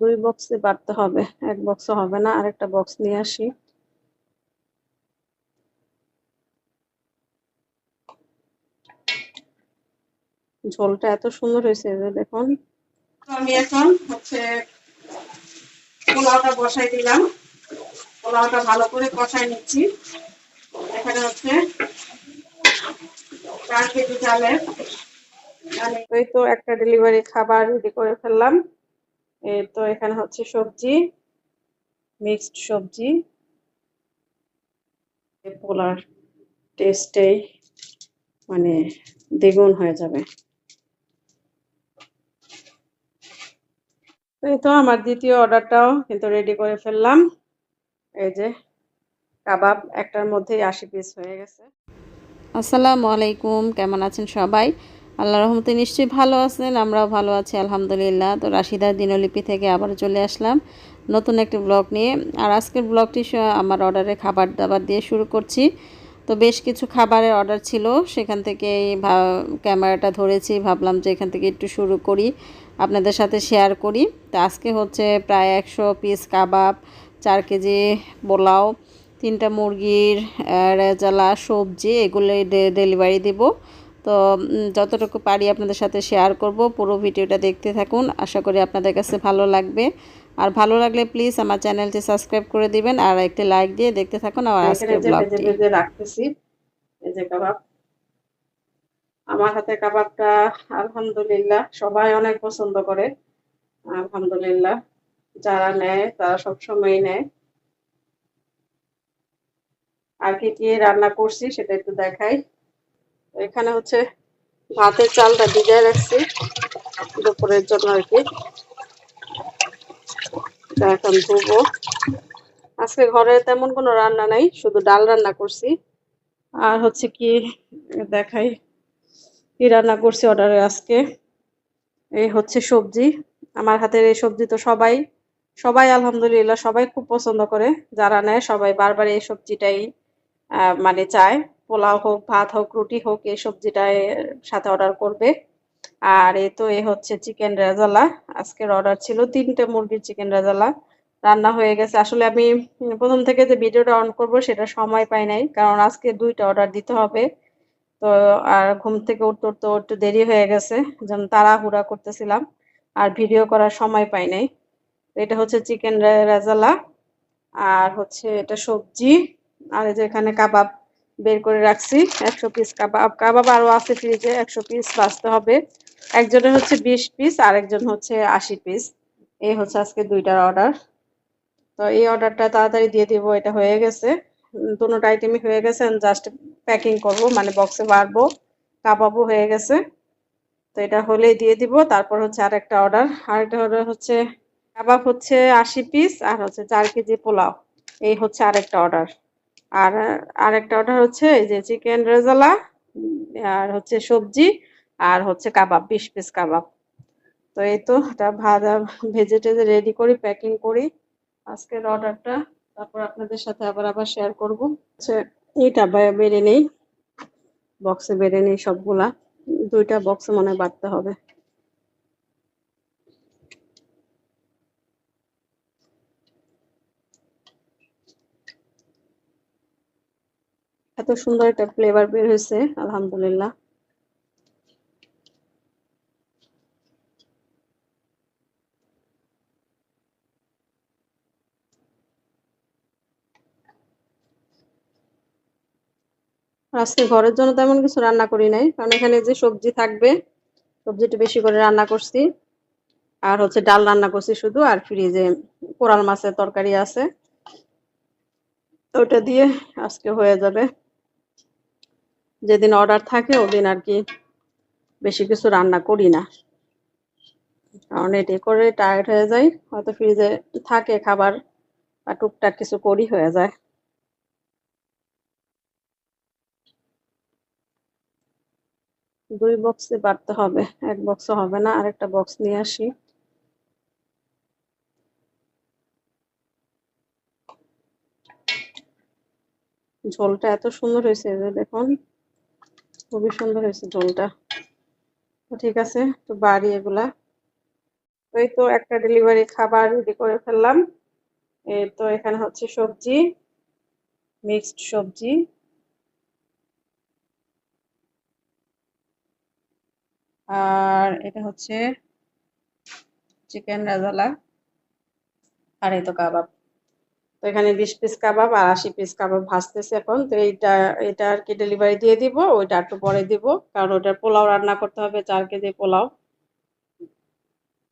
দুই বক্সে বাড়তে হবে। এক বক্সে হবে না আরেকটা বক্স নিয়ে আসি। ঝোলটা এত সুন্দর হয়েছে যে দেখুন। আমি এখন হচ্ছে পোলাওটা বসাই দিলাম। পোলাওটা ভালো করে কষাই নিচ্ছি। এখানে হচ্ছে চার কেজি চালের। এই তো একটা ডেলিভারি খাবার রেডি করে ফেললাম। তো এখানে হচ্ছে সবজি মিক্সড সবজি পোলার টেস্টেই মানে দ্বিগুণ হয়ে যাবে। এই তো আমার দ্বিতীয় অর্ডারটাও কিন্তু রেডি করে ফেললাম। এই যে কাবাব, একটার মধ্যেই আশি পিস হয়ে গেছে। আসসালামু আলাইকুম, কেমন আছেন সবাই? আল্লাহ রহমতে নিশ্চয়ই ভালো আছেন, আমরাও ভালো আছি, আলহামদুলিল্লাহ। তো রাশিদার দিনলিপি থেকে আবার চলে আসলাম নতুন একটি ব্লগ নিয়ে। আর আজকের ব্লগটি আমার অর্ডারে খাবার দাবার দিয়ে শুরু করছি। তো বেশ কিছু খাবারের অর্ডার ছিল, সেখান থেকে ক্যামেরাটা ধরেছি, ভাবলাম যে এখান থেকে একটু শুরু করি, আপনাদের সাথে শেয়ার করি। তো আজকে হচ্ছে প্রায় একশো পিস কাবাব, চার কেজি পোলাও, তিনটা মুরগির রেজালা, সবজি এগুলো ডেলিভারি দেব। তো যতটুকু পারি আপনাদের সাথে শেয়ার করব পুরো ভিডিওটা দেখতে থাকুন। আশা করি আপনাদের কাছে ভালো লাগবে। আর ভালো লাগলে প্লিজ আমার চ্যানেলটি সাবস্ক্রাইব করে দিবেন আর একটি লাইক দিয়ে দেখতে থাকুন আর আজকের ব্লগটি রাখতেছি এই যে কাবাব। আমার হাতে কাবাবটা আলহামদুলিল্লাহ সবাই অনেক পছন্দ করে। আলহামদুলিল্লাহ যারা নেয় তারা সবসময় নেয়। আর কি কি রান্না করছি সেটা একটু দেখাই। এখানে হচ্ছে ভাতের চালটা ভিজায় রাখছি দুপুরের জন্য আর কি। এখন ধুবো। আজকে ঘরে তেমন কোনো রান্না নাই, শুধু ডাল রান্না করছি। আর হচ্ছে কি দেখাই কি রান্না করছি অর্ডারে আজকে। এই হচ্ছে সবজি। আমার হাতের এই সবজি তো সবাই সবাই আলহামদুলিল্লাহ সবাই খুব পছন্দ করে। যারা নেয় সবাই বারবার এই সবজিটাই মানে চায়। পোলাও হোক, ভাত হোক, রুটি হোক এই সবজিটাই সাথে অর্ডার করবে। আর এ তো এ হচ্ছে চিকেন রেজালা আজকের অর্ডার ছিল তিনটে মুরগির চিকেন রেজালা রান্না হয়ে গেছে। আসলে আমি প্রথম থেকে যে ভিডিওটা অন করব সেটা সময় পাই নাই, কারণ আজকে দুইটা অর্ডার দিতে হবে। তো আর ঘুম থেকে উঠতে উঠতে একটু দেরি হয়ে গেছে যেমন তাড়াহুড়া করতেছিলাম, আর ভিডিও করার সময় পাই নাই। এটা হচ্ছে চিকেন রেজালা আর হচ্ছে এটা সবজি, আর এই যে এখানে কাবাব। বের করে রাখছি। একশো পিস কাবাব কাবাব আরও আছে ফ্রিজে একশো পিস বাঁচতে হবে। একজনের হচ্ছে বিশ পিস আর একজন হচ্ছে আশি পিস এই হচ্ছে আজকে দুইটার অর্ডার তো এই অর্ডারটা তাড়াতাড়ি দিয়ে দিব, এটা হয়ে গেছে। দুটো আইটেমই হয়ে গেছে জাস্ট প্যাকিং করব মানে বক্সে বাড়বো। কাবাবও হয়ে গেছে। তো এটা হলেই দিয়ে দিব, তারপর হচ্ছে আর একটা অর্ডার আরেকটা অর্ডার হচ্ছে, কাবাব হচ্ছে আশি পিস আর হচ্ছে চার কেজি পোলাও। এই হচ্ছে আরেকটা অর্ডার আর, আরেকটা অর্ডার হচ্ছে এই যে চিকেন রেজালা আর হচ্ছে সবজি, আর হচ্ছে কাবাব, বিশ পিস কাবাব। তো এই তো, এটা ভাজা, ভেজে টেজে রেডি করি প্যাকিং করি। আজকের অর্ডারটা তারপর আপনাদের সাথে আবার আবার শেয়ার করব। এইটা বেড়ে নেই বক্সে বেড়ে নেই সবগুলা। দুইটা বক্সে মনে হয় বাড়তে হবে। এত সুন্দর একটা ফ্লেভার বের হয়েছে, আলহামদুলিল্লাহ। আজকে ঘরের জন্য তেমন কিছু রান্না করি নাই, কারণ এখানে যে সবজি থাকবে, সবজিটা বেশি করে রান্না করছি। আর হচ্ছে ডাল রান্না করছি শুধু, আর ফ্রিজে কোরাল মাছের তরকারি আছে। ওটা দিয়ে আজকে হয়ে যাবে। যেদিন অর্ডার থাকে ওদিন আর কি বেশি কিছু রান্না করি না। কারণ এটি করে টায়ার্ড হয়ে যায় হয়তো ফ্রিজে থাকে খাবার বা টুকটাক কিছু করি হয়ে যায়। দুই বক্সে বাড়তে হবে, এক বক্সে হবে না, আরেকটা বক্স নিয়ে আসি। ঝোলটা এত সুন্দর হয়েছে দেখুন। খুবই সুন্দর হয়েছে ঝোলটা তো ঠিক আছে, তো বাড়ি এগুলা। এই তো একটা ডেলিভারি খাবার রেডি করে ফেললাম। এই তো এখানে হচ্ছে সবজি মিক্সড সবজি। আর এটা হচ্ছে চিকেন রাজালা আর এই তো কাবাব। তো এখানে বিশ পিস কাবাব আর আশি পিস কাবাব ভাজতেছে এখন। তো এইটা, এটা আর কি ডেলিভারি দিয়ে দিব, ওইটা একটু পরে দিব, কারণ ওটার পোলাও রান্না করতে হবে চার কেজি পোলাও।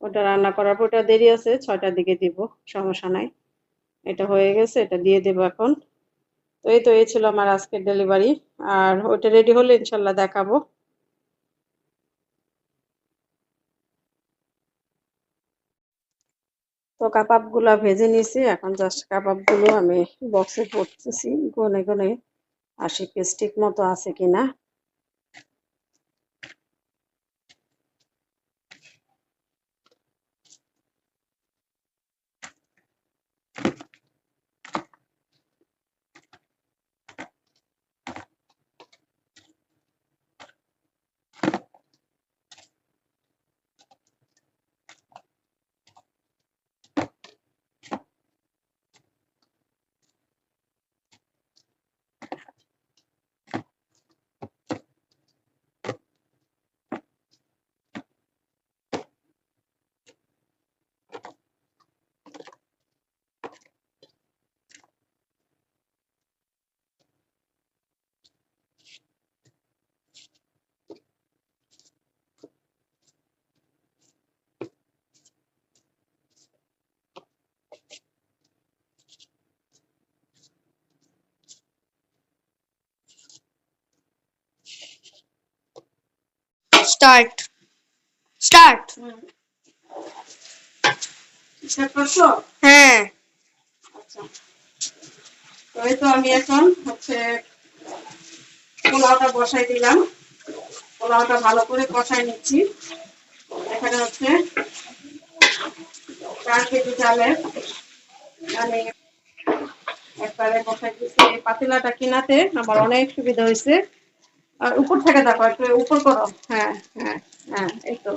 ওটা রান্না করার পর ওটা দেরি আছে, ছয়টার দিকে দিব, সমস্যা নাই। এটা হয়ে গেছে, এটা দিয়ে দেব এখন। তো এই তো, এই ছিল আমার আজকের ডেলিভারি আর ওটা রেডি হলে ইনশাল্লাহ দেখাবো। তো কাবাবগুলা ভেজে নিয়েছি। এখন জাস্ট কাবাবগুলো আমি বক্সে পড়তেছি গনে গনে আশি পিস ঠিক মতো আছে কিনা। Start. হিসাব হ্যাঁ। তো তো আমি এখন হচ্ছে পোলাওটা বসাই দিলাম। পোলাওটা ভালো করে কষাই নিচ্ছি। এখানে হচ্ছে চার কেজি চালের আমি একবারে বসাই দিচ্ছি। এই পাতিলাটা কিনাতে আমার অনেক সুবিধা হয়েছে। আর উপর থেকে দেখো একটু উপর করো। হ্যাঁ হ্যাঁ হ্যাঁ এই তো।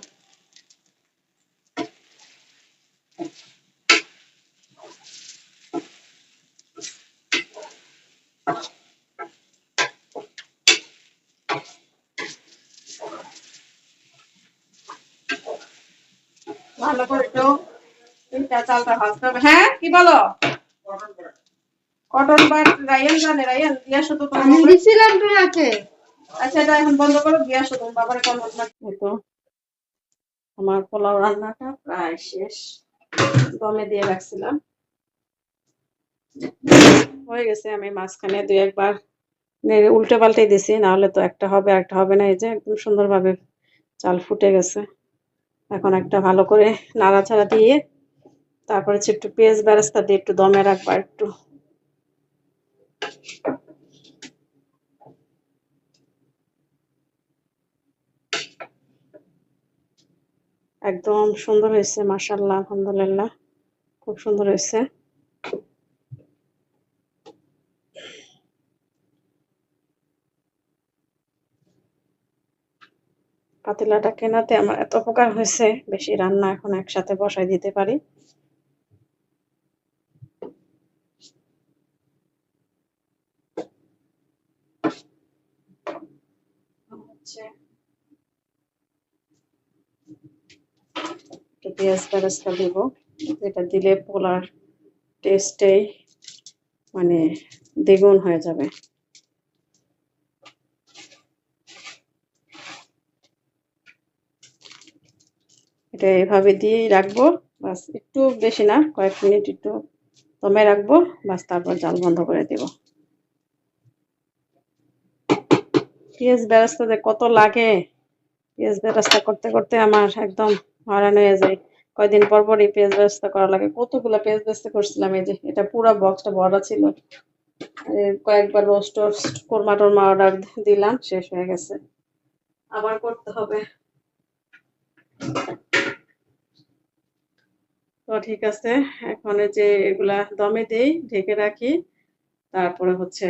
ভালো করে একটু চালটা ভাজতে হবে। হ্যাঁ কি বলো? কটন বাট রায়ান জানে রায়ান দিয়া শুধু দিছিলাম তোমাকে। আচ্ছা এটা এখন বন্ধ করো দিয়া শুধু বাবার তো, আমার পোলাও রান্নাটা প্রায় শেষ। দমে দিয়ে রাখছিলাম। হয়ে গেছে, আমি মাঝখানে দুই একবার উল্টে পাল্টে দিছি, নাহলে তো একটা হবে একটা হবে না, এই যে একদম সুন্দরভাবে চাল ফুটে গেছে। এখন একটা ভালো করে নাড়াচাড়া দিয়ে তারপরে হচ্ছে একটু পেঁয়াজ বেরেস্তা দিয়ে একটু দমে রাখবা একটু। একদম সুন্দর হয়েছে মাসাল্লাহ আলহামদুলিল্লাহ। খুব সুন্দর হয়েছে। পাতিলাটা কেনাতে আমার এত উপকার হয়েছে, বেশি রান্না এখন একসাথে বসাই দিতে পারি হচ্ছে একটু পেঁয়াজ বেরেস্তা দিব। যেটা দিলে পোলার টেস্টেই মানে দ্বিগুণ হয়ে যাবে। এটা এভাবে দিয়েই রাখব, বাস একটু বেশি না, কয়েক মিনিট একটু দমে রাখব, বাস তারপর জাল বন্ধ করে দিব। পেঁয়াজ বেরেস্তা যে কত লাগে পেঁয়াজ বেরেস্তা করতে করতে আমার একদম হয়রান হয়ে যায়। কয়দিন পর পরই পেজ বেরেস্তা করা লাগে। কতগুলো পেজ বেরেস্তা করছিলাম এই যে, এটা পুরো বক্সটা ভরা ছিল। কয়েকবার রোস্ট টোস্ট কোরমা টোরমা অর্ডার দিলাম, শেষ হয়ে গেছে। আবার করতে হবে। তো ঠিক আছে, এখন এই যে এগুলা দমে দেই, ঢেকে রাখি। তারপরে হচ্ছে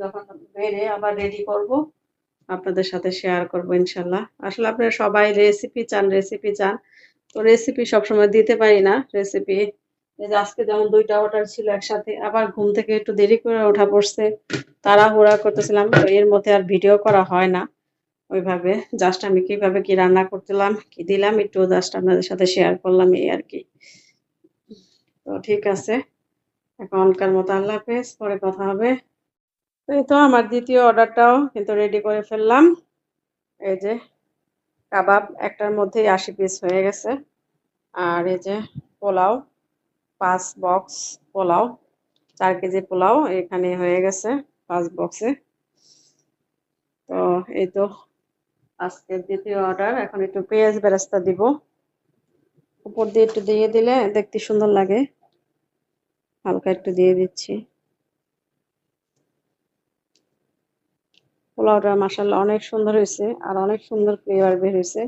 যখন বেড়ে আবার রেডি করব, আপনাদের সাথে শেয়ার করব ইনশাল্লাহ। আসলে আপনারা সবাই রেসিপি চান রেসিপি চান। তো রেসিপি সবসময় দিতে পারি না রেসিপি আজকে যেমন দুইটা অর্ডার ছিল একসাথে, আবার ঘুম থেকে একটু দেরি করে ওঠা পড়ছে, তাড়াহুড়া করতেছিলাম, তো এর মধ্যে আর ভিডিও করা হয় না। ওইভাবে জাস্ট আমি কীভাবে কি রান্না করতেলাম, কি দিলাম, একটু জাস্ট আপনাদের সাথে শেয়ার করলাম, এই আর কি। তো ঠিক আছে, এখনকার মতো আল্লাহ হাফেজ, পরে কথা হবে। এই তো আমার দ্বিতীয় অর্ডারটাও কিন্তু রেডি করে ফেললাম। এই যে কাবাব একটার মধ্যেই আশি পিস হয়ে গেছে। আর এই যে পোলাও, পাঁচ বক্স পোলাও, চার কেজি পোলাও এখানে হয়ে গেছে পাঁচ বক্সে তো এই তো আজকের দ্বিতীয় অর্ডার এখন একটু পেঁয়াজ বেরেস্তা দিব। উপর দিয়ে একটু দিয়ে দিলে দেখতে সুন্দর লাগে। হালকা একটু দিয়ে দিচ্ছি। পোলাওটা মাসাল্লাহ অনেক সুন্দর হয়েছে আর অনেক সুন্দর ফ্লেভার বের হয়েছে।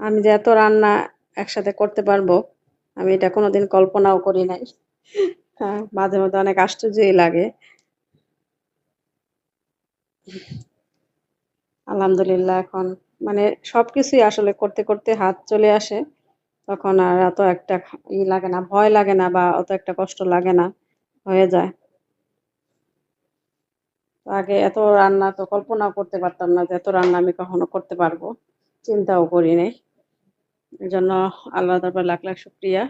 আমি যে এত রান্না একসাথে করতে পারব, আমি এটা কোনোদিন কল্পনাও করি নাই। হ্যাঁ মাঝে মধ্যে অনেক আশ্চর্যই লাগে। আলহামদুলিল্লাহ, এখন মানে সবকিছুই আসলে করতে করতে হাত চলে আসে। তখন আর এত একটা ই লাগে না, ভয় লাগে না বা অত একটা কষ্ট লাগে না, হয়ে যায়। আগে এত রান্না তো কল্পনাও করতে পারতাম না যে এত রান্না আমি কখনো করতে পারব, চিন্তাও করি নাই। এই জন্য আল্লাহ তারপর লাখ লাখ শুক্রিয়া।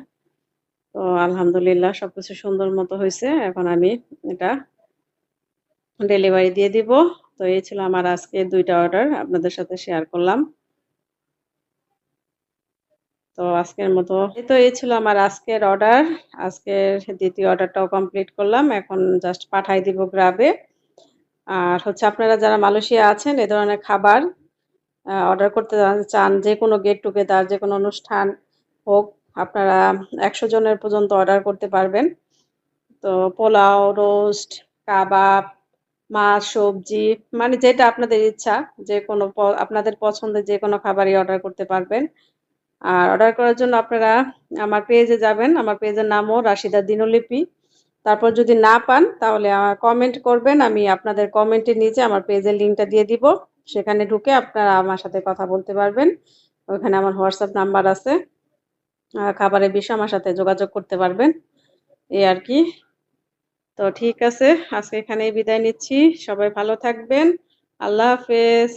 তো আলহামদুলিল্লাহ সবকিছু সুন্দর মতো হয়েছে, এখন আমি এটা ডেলিভারি দিয়ে দিব। তো এই ছিল আমার আজকে দুইটা অর্ডার, আপনাদের সাথে শেয়ার করলাম। তো আজকের মতো তো, এই ছিল আমার আজকের অর্ডার। আজকের দ্বিতীয় অর্ডারটাও কমপ্লিট করলাম। এখন জাস্ট পাঠাই দিব গ্রাবে। আর হচ্ছে আপনারা যারা মালয়েশিয়া আছেন, এ ধরনের খাবার অর্ডার করতে চান, যে কোনো গেট টুগেদার যে কোনো অনুষ্ঠান হোক, আপনারা একশো জনের পর্যন্ত অর্ডার করতে পারবেন। তো পোলাও, রোস্ট, কাবাব মাছ, সবজি মানে যেটা আপনাদের ইচ্ছা, যে কোনো আপনাদের পছন্দের যে কোনো খাবারই অর্ডার করতে পারবেন। আর অর্ডার করার জন্য আপনারা আমার পেজে যাবেন। আমার পেজের নামও রাশিদা দিনলিপি। তারপর যদি না পান, তাহলে কমেন্ট করবেন। আমি আপনাদের কমেন্টের নিচে আমার পেজের লিঙ্কটা দিয়ে দিব। সেখানে ঢুকে আপনারা আমার সাথে কথা বলতে পারবেন। ওখানে আমার হোয়াটসঅ্যাপ নাম্বার আছে। খাবারের বিষয়ে আমার সাথে যোগাযোগ করতে পারবেন। এই আর কি। তো ঠিক আছে, আজকে এখানেই বিদায় নিচ্ছি। সবাই ভালো থাকবেন। আল্লাহ হাফেজ।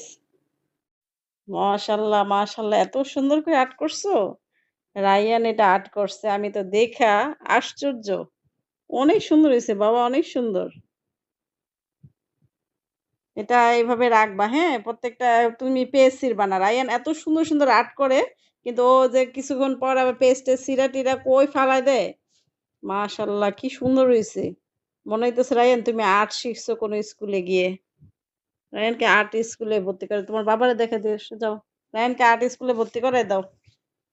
মাশাল্লাহ মাশাল্লাহ এত সুন্দর করে আর্ট করছ? রায়ান এটা আর্ট করছে, আমি তো দেখা, আশ্চর্য। অনেক সুন্দর হয়েছে বাবা, অনেক সুন্দর। এটা এইভাবে রাখবা হ্যাঁ? প্রত্যেকটা তুমি পেস্টির বানা। রায়ান এত সুন্দর সুন্দর আর্ট করে, কিন্তু ও যে কিছুক্ষণ পর আবার পেস্টে সিরা টিরা কই ফালাই দেয়? মাশাল্লাহ কি সুন্দর হয়েছে। মনে হইতেছে, রায়ান, তুমি আর্ট শিখছো কোনো স্কুলে গিয়ে? রায়ানকে আর্ট স্কুলে ভর্তি করে তোমার বাবারে দেখে দিয়ে যাও। রায়ানকে আর্ট স্কুলে ভর্তি করে দাও।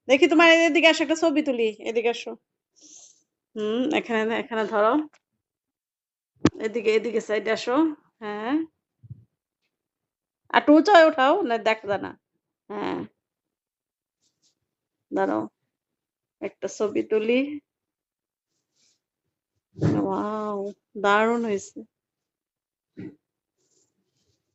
দেখি তোমার এদিকে আসো, একটা ছবি তুলি, এদিকে আসো। হুম, এখানে এখানে ধরো। এদিকে এদিকে সাইডে আসো হ্যাঁ। আর উঁচায় ওঠাও না দেখা না হ্যাঁ। দাঁড়াও, একটা ছবি তুলি। ওয়াও দারুণ হয়েছে।